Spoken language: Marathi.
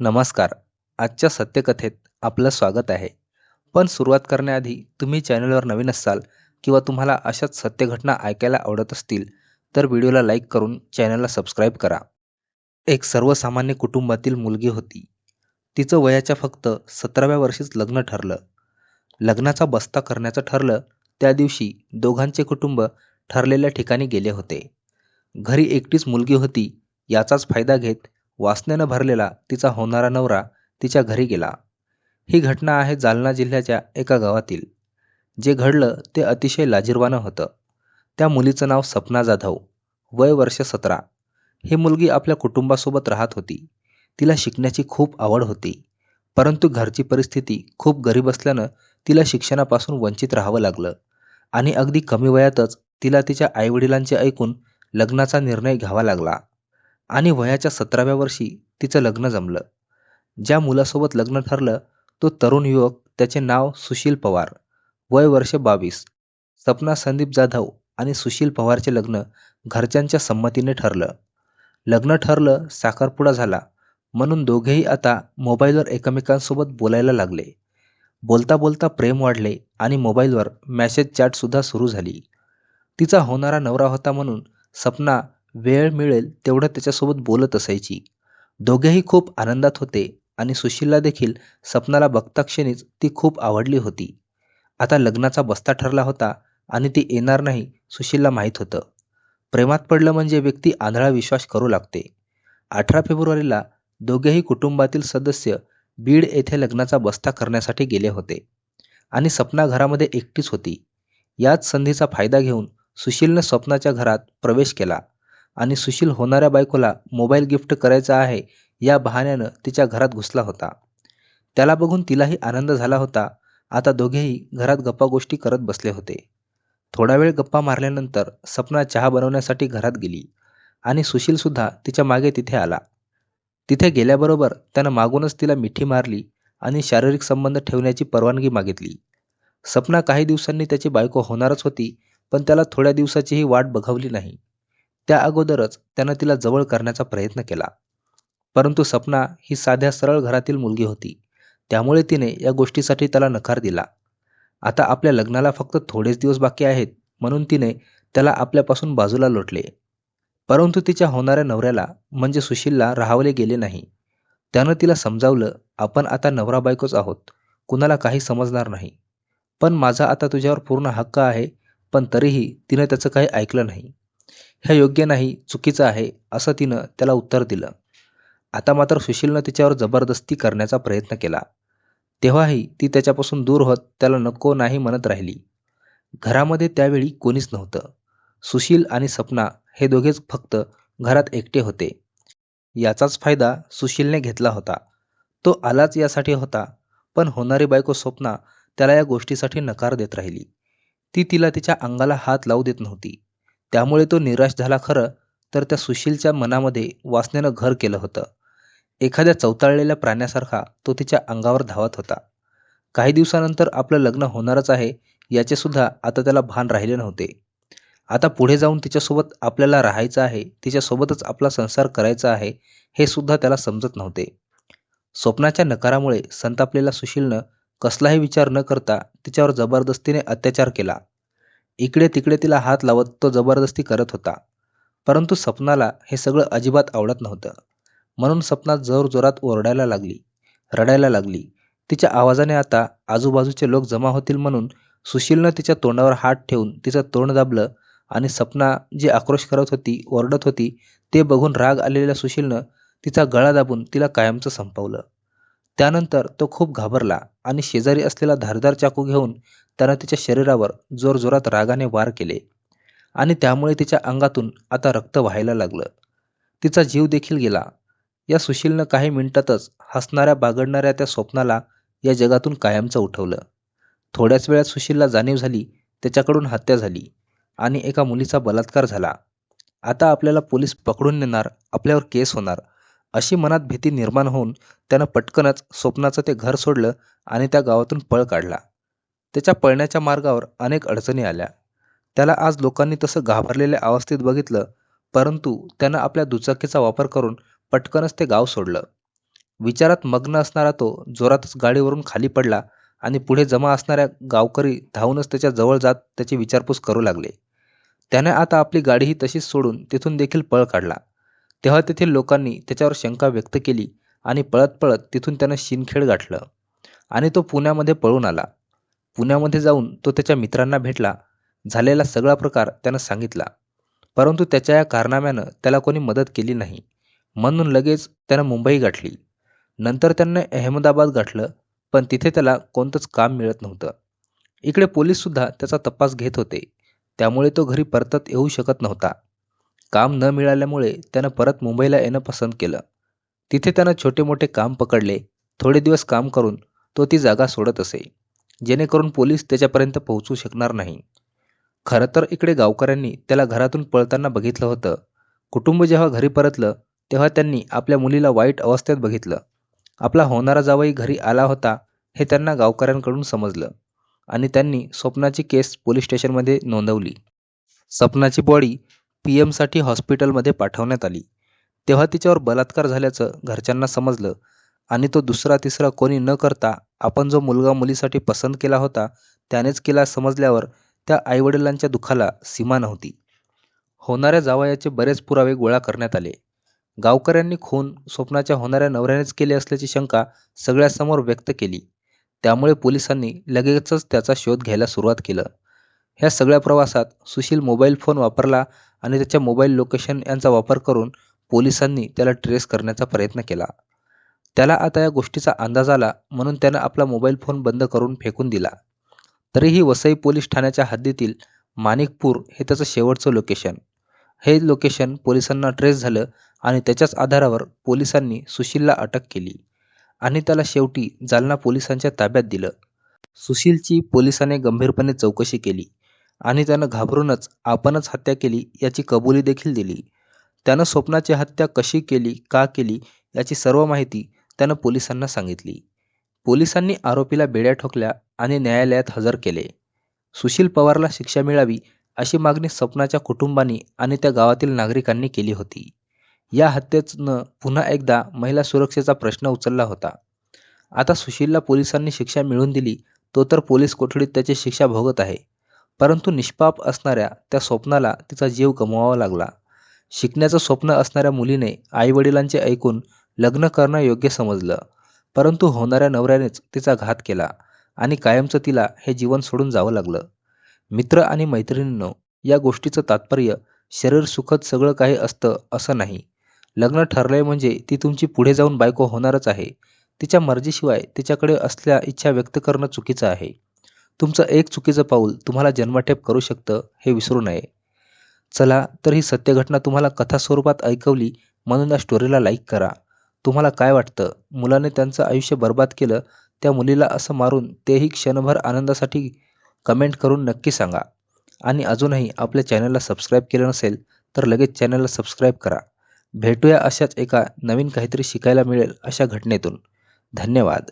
नमस्कार. आजच्या सत्यकथेत आपलं स्वागत आहे. पण सुरुवात करण्याआधी तुम्ही चॅनलवर नवीन असाल किंवा तुम्हाला अशाच सत्यघटना ऐकायला आवडत असतील तर व्हिडिओला लाईक करून चॅनलला सबस्क्राईब करा. एक सर्वसामान्य कुटुंबातील मुलगी होती. तिचं वयाच्या फक्त सतराव्या वर्षीच लग्न ठरलं. लग्नाचा बस्ता करण्याचं ठरलं त्या दिवशी दोघांचे कुटुंब ठरलेल्या ठिकाणी गेले होते. घरी एकटीच मुलगी होती याचाच फायदा घेत वासनेनं भरलेला तिचा होणारा नवरा तिच्या घरी गेला. ही घटना आहे जालना जिल्ह्याच्या एका गावातील. जे घडलं ते अतिशय लाजीरवानं होतं. त्या मुलीचं नाव सपना जाधव. वय वर्ष सतरा. ही मुलगी आपल्या कुटुंबासोबत राहत होती. तिला शिकण्याची खूप आवड होती. परंतु घरची परिस्थिती खूप गरीब असल्यानं तिला शिक्षणापासून वंचित राहावं लागलं. आणि अगदी कमी वयातच तिला तिच्या आईवडिलांचे ऐकून लग्नाचा निर्णय घ्यावा लागला. आणि वयाच्या सतराव्या वर्षी तिचं लग्न जमलं. ज्या मुलासोबत लग्न ठरलं तो तरुण युवक त्याचे नाव सुशील पवार वय वर्ष बावीस. सपना संदीप जाधव आणि सुशील पवारचे लग्न घरच्यांच्या संमतीने ठरलं. लग्न ठरलं साखरपुडा झाला. म्हणून दोघेही आता मोबाईलवर एकमेकांसोबत बोलायला लागले. बोलता बोलता प्रेम वाढले आणि मोबाईलवर मॅसेज चॅटसुद्धा सुरू झाली. तिचा होणारा नवरा होता म्हणून सपना वेळ मिळेल तेवढं त्याच्यासोबत बोलत असायची. दोघेही खूप आनंदात होते आणि सुशीलला देखील सपनाला बघताक्षणीच ती खूप आवडली होती. आता लग्नाचा बस्ता ठरला होता आणि ती येणार नाही सुशीलला माहीत होतं. प्रेमात पडलं म्हणजे व्यक्ती आंधळा विश्वास करू लागते. अठरा फेब्रुवारीला दोघेही कुटुंबातील सदस्य बीड येथे लग्नाचा बस्ता करण्यासाठी गेले होते आणि सपना घरामध्ये एकटीच होती. याच संधीचा फायदा घेऊन सुशीलने स्वप्नाच्या घरात प्रवेश केला. आणि सुशील होणाऱ्या बायकोला मोबाईल गिफ्ट करायचा आहे या बहाण्यानं तिच्या घरात घुसला होता. त्याला बघून तिलाही आनंद झाला होता. आता दोघेही घरात गप्पा गोष्टी करत बसले होते. थोडा वेळ गप्पा मारल्यानंतर सपना चहा बनवण्यासाठी घरात गेली आणि सुशीलसुद्धा तिच्यामागे तिथे आला. तिथे गेल्याबरोबर त्यानं मागूनच तिला मिठी मारली आणि शारीरिक संबंध ठेवण्याची परवानगी मागितली. सपना काही दिवसांनी त्याची बायको होणारच होती पण त्याला थोड्या दिवसाचीही वाट बघावली नाही. त्या अगोदरच त्यानं तिला जवळ करण्याचा प्रयत्न केला. परंतु सपना ही साध्या सरळ घरातील मुलगी होती. त्यामुळे तिने या गोष्टीसाठी त्याला नकार दिला. आता आपल्या लग्नाला फक्त थोडेच दिवस बाकी आहेत म्हणून तिने त्याला आपल्यापासून बाजूला लोटले. परंतु तिच्या होणाऱ्या नवऱ्याला म्हणजे सुशीलला राहावले गेले नाही. त्यानं तिला समजावलं आपण आता नवरा बायकोच आहोत. कुणाला काही समजणार नाही. पण माझा आता तुझ्यावर पूर्ण हक्क आहे पण तरीही तिनं त्याचं काही ऐकलं नाही. हे योग्य नाही चुकीचं आहे असं तिनं त्याला उत्तर दिलं. आता मात्र सुशीलनं तिच्यावर जबरदस्ती करण्याचा प्रयत्न केला. तेव्हाही ती त्याच्यापासून दूर होत त्याला नको नाही म्हणत राहिली. घरामध्ये त्यावेळी कोणीच नव्हतं. सुशील आणि सपना हे दोघेच फक्त घरात एकटे होते. याचाच फायदा सुशीलने घेतला होता. तो आलाच यासाठी होता पण होणारी बायको स्वप्ना त्याला या गोष्टीसाठी नकार देत राहिली. ती तिला तिच्या अंगाला हात लावू देत नव्हती. त्यामुळे तो निराश झाला खरं तर त्या सुशीलच्या मनामध्ये वासनेनं घर केलं होतं. एखाद्या चवताळलेल्या प्राण्यासारखा तो तिच्या अंगावर धावत होता. काही दिवसानंतर आपलं लग्न होणारच आहे याचेसुद्धा आता त्याला भान राहिले नव्हते. आता पुढे जाऊन तिच्यासोबत आपल्याला राहायचं आहे तिच्यासोबतच आपला संसार करायचा आहे हे सुद्धा त्याला समजत नव्हते. स्वप्नाच्या नकारामुळे संतापलेला सुशीलनं कसलाही विचार न करता तिच्यावर जबरदस्तीने अत्याचार केला. इकडे तिकडे तिला हात लावत तो जबरदस्ती करत होता. परंतु सपनाला हे सगळं अजिबात आवडत नव्हतं. म्हणून सपना जोरजोरात ओरडायला लागली रडायला लागली. तिच्या आवाजाने आता आजूबाजूचे लोक जमा होतील म्हणून सुशीलनं तिच्या तोंडावर हात ठेवून तिचं तोंड दाबलं आणि सपना जी आक्रोश करत होती ओरडत होती ते बघून राग आलेल्या सुशीलनं तिचा गळा दाबून तिला कायमचं संपवलं. त्यानंतर तो खूप घाबरला आणि शेजारी असलेला धारदार चाकू घेऊन त्यानं तिच्या शरीरावर जोरजोरात रागाने वार केले. आणि त्यामुळे तिच्या अंगातून आता रक्त व्हायला लागलं. तिचा जीव देखील गेला. या सुशीलनं काही मिनिटातच हसणाऱ्या बागडणाऱ्या त्या स्वप्नाला या जगातून कायमचं उठवलं. थोड्याच वेळात सुशीलला जाणीव झाली त्याच्याकडून हत्या झाली आणि एका मुलीचा बलात्कार झाला. आता आपल्याला पोलीस पकडून नेणार आपल्यावर केस होणार अशी मनात भीती निर्माण होऊन त्यानं पटकनच स्वप्नाचं ते घर सोडलं आणि त्या गावातून पळ काढला. त्याच्या पळण्याच्या मार्गावर अनेक अडचणी आल्या. त्याला आज लोकांनी तसं घाबरलेल्या अवस्थेत बघितलं परंतु त्यानं आपल्या दुचाकीचा वापर करून पटकनच ते गाव सोडलं. विचारात मग्न असणारा तो जोरातच गाडीवरून खाली पडला आणि पुढे जमा असणाऱ्या गावकरी धावूनच त्याच्याजवळ जात त्याची विचारपूस करू लागले. त्याने आता आपली गाडीही तशीच सोडून तिथून देखील पळ काढला. तेव्हा तेथील लोकांनी त्याच्यावर शंका व्यक्त केली आणि पळत पळत तिथून त्यानं शिनखेड गाठलं आणि तो पुण्यामध्ये पळून आला. पुण्यामध्ये जाऊन तो त्याच्या मित्रांना भेटला. झालेला सगळा प्रकार त्यानं सांगितला. परंतु त्याच्या या कारनाम्यानं त्याला कोणी मदत केली नाही. म्हणून लगेच त्यानं मुंबई गाठली. नंतर त्यानं अहमदाबाद गाठलं पण तिथे त्याला कोणतंच काम मिळत नव्हतं. इकडे पोलीससुद्धा त्याचा तपास घेत होते. त्यामुळे तो घरी परतत येऊ शकत नव्हता. काम न मिळाल्यामुळे त्यानं परत मुंबईला येणं पसंत केलं. तिथे त्यानं छोटे मोठे काम पकडले. थोडे दिवस काम करून तो ती जागा सोडत असे. जेणेकरून पोलीस त्याच्यापर्यंत पोहोचू शकणार नाही. खरं तर इकडे गावकऱ्यांनी त्याला घरातून पळताना बघितलं होतं. कुटुंब जेव्हा घरी परतलं तेव्हा त्यांनी आपल्या मुलीला वाईट अवस्थेत बघितलं. आपला होणारा जावई घरी आला होता हे त्यांना गावकऱ्यांकडून समजलं आणि त्यांनी स्वप्नाची केस पोलीस स्टेशनमध्ये नोंदवली. स्वप्नाची बॉडी पी एमसाठी हॉस्पिटलमध्ये पाठवण्यात आली. तेव्हा तिच्यावर बलात्कार झाल्याचं घरच्यांना समजलं आणि तो दुसरा तिसरा कोणी न करता आपण जो मुलगा मुलीसाठी पसंत केला होता त्यानेच केला समजल्यावर त्या आईवडिलांच्या दुःखाला सीमा नव्हती. होणाऱ्या जावयाचे बरेच पुरावे गोळा करण्यात आले. गावकऱ्यांनी खून स्वप्नाच्या होणाऱ्या नवऱ्यानेच केले असल्याची शंका सगळ्यासमोर व्यक्त केली. त्यामुळे पोलिसांनी लगेचच त्याचा शोध घ्यायला सुरुवात केलं. ह्या सगळ्या प्रवासात सुशील मोबाईल फोन वापरला आणि त्याच्या मोबाईल लोकेशन यांचा वापर करून पोलिसांनी त्याला ट्रेस करण्याचा प्रयत्न केला. त्याला आता या गोष्टीचा अंदाज आला म्हणून त्यानं आपला मोबाईल फोन बंद करून फेकून दिला. तरीही वसई पोलीस ठाण्याच्या हद्दीतील माणिकपूर हे त्याचं शेवटचं लोकेशन हे लोकेशन पोलिसांना ट्रेस झालं आणि त्याच्याच आधारावर पोलिसांनी सुशीलला अटक केली आणि त्याला शेवटी जालना पोलिसांच्या ताब्यात दिलं. सुशीलची पोलिसांनी गंभीरपणे चौकशी केली आणि त्यानं घाबरूनच आपणच हत्या केली याची कबुली देखील दिली. त्यानं स्वप्नाची हत्या कशी केली का केली याची सर्व माहिती त्यानं पोलिसांना सांगितली. पोलिसांनी आरोपीला बेड्या ठोकल्या आणि न्यायालयात हजर केले. सुशील पवारला शिक्षा मिळावी अशी मागणी स्वप्नाच्या कुटुंबांनी आणि त्या गावातील नागरिकांनी केली होती. या हत्येनं पुन्हा एकदा महिला सुरक्षेचा प्रश्न उचलला होता. आता सुशीलला पोलिसांनी शिक्षा मिळवून दिली तो तर पोलीस कोठडीत त्याची शिक्षा भोगत आहे. परंतु निष्पाप असणाऱ्या त्या स्वप्नाला तिचा जीव गमवावा लागला. शिकण्याचं स्वप्न असणाऱ्या मुलीने आईवडिलांचे ऐकून लग्न करणं योग्य समजलं. परंतु होणाऱ्या नवऱ्यानेच तिचा घात केला आणि कायमचं तिला हे जीवन सोडून जावं लागलं. मित्र आणि मैत्रिणींनो या गोष्टीचं तात्पर्य शरीर सुखद सगळं काही असतं असं नाही. लग्न ठरलंय म्हणजे ती तुमची पुढे जाऊन बायको होणारच आहे. तिच्या मर्जीशिवाय तिच्याकडे असल्या इच्छा व्यक्त करणं चुकीचं आहे. तुमचं एक चुकीचं पाऊल तुम्हाला जन्मठेप करू शकतं हे विसरू नये. चला तर ही सत्यघटना तुम्हाला कथा स्वरूपात ऐकवली म्हणून या स्टोरीला लाईक करा. तुम्हाला काय वाटतं? मुलाने त्यांचं आयुष्य बर्बाद केलं त्या मुलीला असं मारून तेही क्षणभर आनंदासाठी कमेंट करून नक्की सांगा. आणि अजूनही आपल्या चॅनलला सबस्क्राईब केलं नसेल तर लगेच चॅनलला सबस्क्राईब करा. भेटूया अशाच एका नवीन काहीतरी शिकायला मिळेल अशा घटनेतून. धन्यवाद.